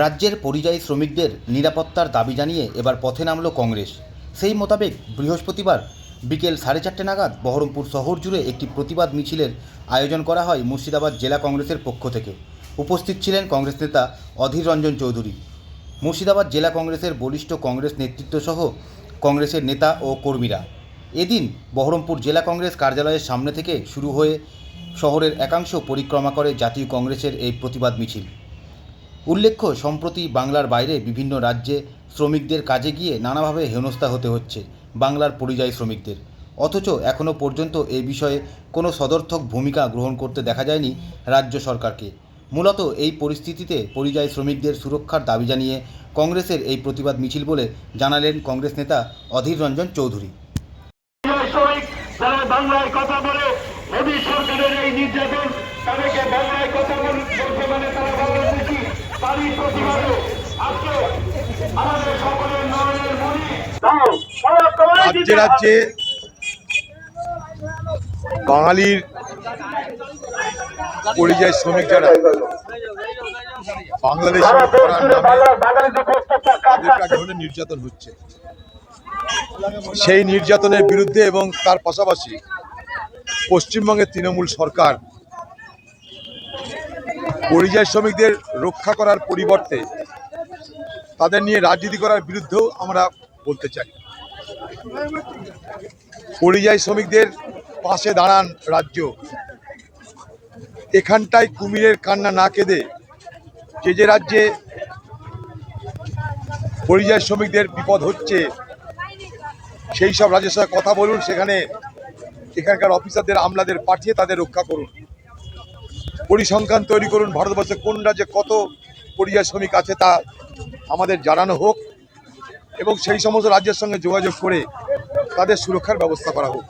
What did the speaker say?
রাজ্যের পরিযায়ী শ্রমিকদের নিরাপত্তার দাবি জানিয়ে এবার পথে নামল কংগ্রেস। সেই মোতাবেক বৃহস্পতিবার বিকেল সাড়ে চারটে নাগাদ বহরমপুর শহর জুড়ে একটি প্রতিবাদ মিছিলের আয়োজন করা হয় মুর্শিদাবাদ জেলা কংগ্রেসের পক্ষ থেকে। উপস্থিত ছিলেন কংগ্রেস নেতা অধীর রঞ্জন চৌধুরী। মুর্শিদাবাদ জেলা কংগ্রেসের বলিষ্ঠ কংগ্রেস নেতৃত্ব সহ কংগ্রেসের নেতা ও কর্মীরা। এদিন বহরমপুর জেলা কংগ্রেস কার্যালয়ের সামনে থেকে শুরু হয়ে শহরের একাংশ পরিক্রমা করে জাতীয় কংগ্রেসের এই প্রতিবাদ মিছিল। উল্লেখ্য, সম্প্রতি বাংলার বাইরে বিভিন্ন রাজ্যে শ্রমিকদের কাজে গিয়ে নানাভাবে হেনস্থা হতে হচ্ছে বাংলার পরিযায়ী শ্রমিকদের। অথচ এখনও পর্যন্ত এ বিষয়ে কোনো সদর্থক ভূমিকা গ্রহণ করতে দেখা যায়নি রাজ্য সরকারকে। মূলত এই পরিস্থিতিতে পরিযায়ী শ্রমিকদের সুরক্ষার দাবি জানিয়ে কংগ্রেসের এই প্রতিবাদ মিছিল বলে জানালেন কংগ্রেস নেতা অধীর রঞ্জন চৌধুরী। বাংলায় কথা বলে রাজ্যে রাজ্যে বাঙালির পরিযায়ী শ্রমিক যারা বাংলাদেশে নির্যাতন হচ্ছে। সেই নির্যাতনের বিরুদ্ধে এবং তার পাশাপাশি পশ্চিমবঙ্গের তৃণমূল সরকার পরিযায়ী শ্রমিকদের রক্ষা করার পরিবর্তে তাদের নিয়ে রাজনীতি করার বিরুদ্ধেও আমরা বলতে চাই। পরিযায়ী শ্রমিকদের পাশে দাঁড়ান রাজ্য। এখানটায় কুমিরের কান্না না কেঁদে যে যে রাজ্যে পরিযায়ী শ্রমিকদের বিপদ হচ্ছে, সেই সব রাজ্যের সঙ্গে কথা বলুন, সেখানে এখানকার অফিসারদের, আমলাদের পাঠিয়ে তাদের রক্ষা করুন। পরিসংখ্যান তৈরি করুন, ভারতবর্ষে কোন রাজ্যে কত পরিযায়ী শ্রমিক আছে তা আমাদের জানানো হোক এবং সেই সমস্ত রাজ্যের সঙ্গে যোগাযোগ করে তাদের সুরক্ষার ব্যবস্থা করা হোক।